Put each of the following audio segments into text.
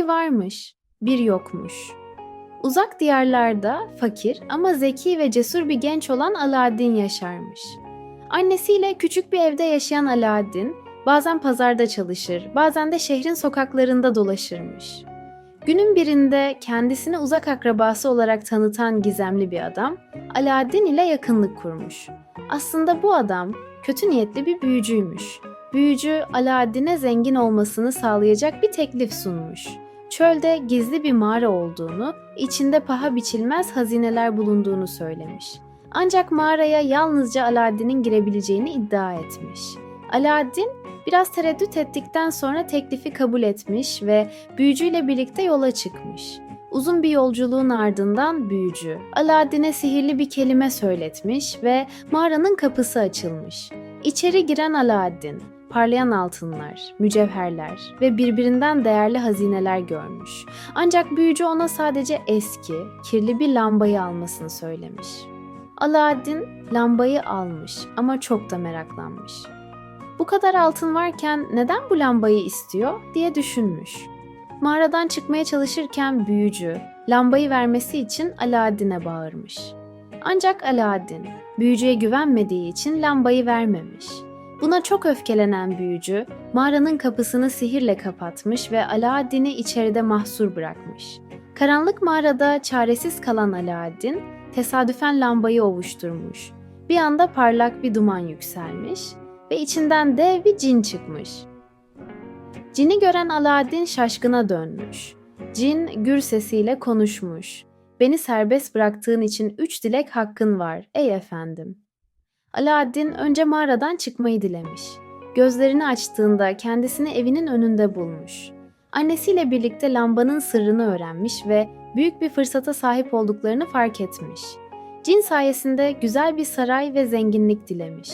Bir varmış, bir yokmuş. Uzak diyarlarda fakir ama zeki ve cesur bir genç olan Alaaddin yaşarmış. Annesiyle küçük bir evde yaşayan Alaaddin bazen pazarda çalışır, bazen de şehrin sokaklarında dolaşırmış. Günün birinde kendisini uzak akrabası olarak tanıtan gizemli bir adam Alaaddin ile yakınlık kurmuş. Aslında bu adam kötü niyetli bir büyücüymüş. Büyücü Alaaddin'e zengin olmasını sağlayacak bir teklif sunmuş. Çölde gizli bir mağara olduğunu, içinde paha biçilmez hazineler bulunduğunu söylemiş. Ancak mağaraya yalnızca Alaaddin'in girebileceğini iddia etmiş. Alaaddin biraz tereddüt ettikten sonra teklifi kabul etmiş ve büyücüyle birlikte yola çıkmış. Uzun bir yolculuğun ardından büyücü Alaaddin'e sihirli bir kelime söyletmiş ve mağaranın kapısı açılmış. İçeri giren Alaaddin parlayan altınlar, mücevherler ve birbirinden değerli hazineler görmüş. Ancak büyücü ona sadece eski, kirli bir lambayı almasını söylemiş. Alaaddin lambayı almış ama çok da meraklanmış. Bu kadar altın varken neden bu lambayı istiyor diye düşünmüş. Mağaradan çıkmaya çalışırken büyücü lambayı vermesi için Alaaddin'e bağırmış. Ancak Alaaddin büyücüye güvenmediği için lambayı vermemiş. Buna çok öfkelenen büyücü mağaranın kapısını sihirle kapatmış ve Alaaddin'i içeride mahsur bırakmış. Karanlık mağarada çaresiz kalan Alaaddin tesadüfen lambayı ovuşturmuş. Bir anda parlak bir duman yükselmiş ve içinden dev bir cin çıkmış. Cini gören Alaaddin şaşkına dönmüş. Cin gür sesiyle konuşmuş. Beni serbest bıraktığın için üç dilek hakkın var ey efendim. Alaaddin önce mağaradan çıkmayı dilemiş. Gözlerini açtığında kendisini evinin önünde bulmuş. Annesiyle birlikte lambanın sırrını öğrenmiş ve büyük bir fırsata sahip olduklarını fark etmiş. Cin sayesinde güzel bir saray ve zenginlik dilemiş.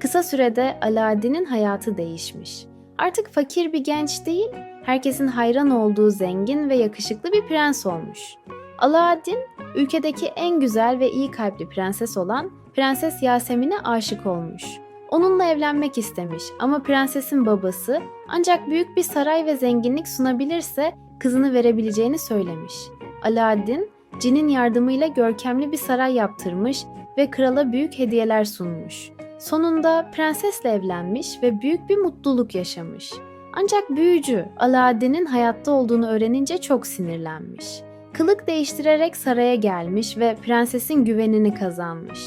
Kısa sürede Alaaddin'in hayatı değişmiş. Artık fakir bir genç değil, herkesin hayran olduğu zengin ve yakışıklı bir prens olmuş. Alaaddin, ülkedeki en güzel ve iyi kalpli prenses olan Prenses Yasemin'e aşık olmuş. Onunla evlenmek istemiş ama prensesin babası ancak büyük bir saray ve zenginlik sunabilirse kızını verebileceğini söylemiş. Alaaddin, cinin yardımıyla görkemli bir saray yaptırmış ve krala büyük hediyeler sunmuş. Sonunda prensesle evlenmiş ve büyük bir mutluluk yaşamış. Ancak büyücü Alaaddin'in hayatta olduğunu öğrenince çok sinirlenmiş. Kılık değiştirerek saraya gelmiş ve prensesin güvenini kazanmış.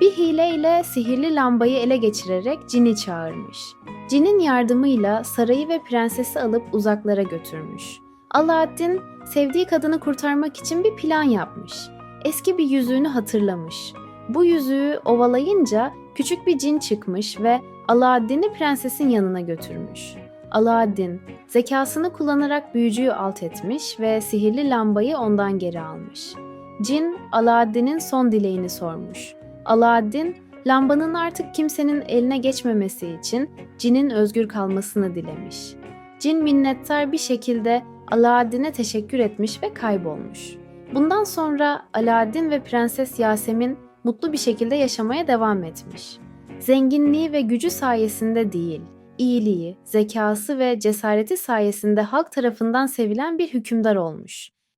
Bir hileyle sihirli lambayı ele geçirerek cini çağırmış. Cinin yardımıyla sarayı ve prensesi alıp uzaklara götürmüş. Alaaddin sevdiği kadını kurtarmak için bir plan yapmış. Eski bir yüzüğünü hatırlamış. Bu yüzüğü ovalayınca küçük bir cin çıkmış ve Alaaddin'i prensesin yanına götürmüş. Alaaddin zekasını kullanarak büyücüyü alt etmiş ve sihirli lambayı ondan geri almış. Cin Alaaddin'in son dileğini sormuş. Alaaddin lambanın artık kimsenin eline geçmemesi için cinin özgür kalmasını dilemiş. Cin minnettar bir şekilde Alaaddin'e teşekkür etmiş ve kaybolmuş. Bundan sonra Alaaddin ve Prenses Yasemin mutlu bir şekilde yaşamaya devam etmiş. Zenginliği ve gücü sayesinde değil, iyiliği, zekası ve cesareti sayesinde halk tarafından sevilen bir hükümdar olmuş.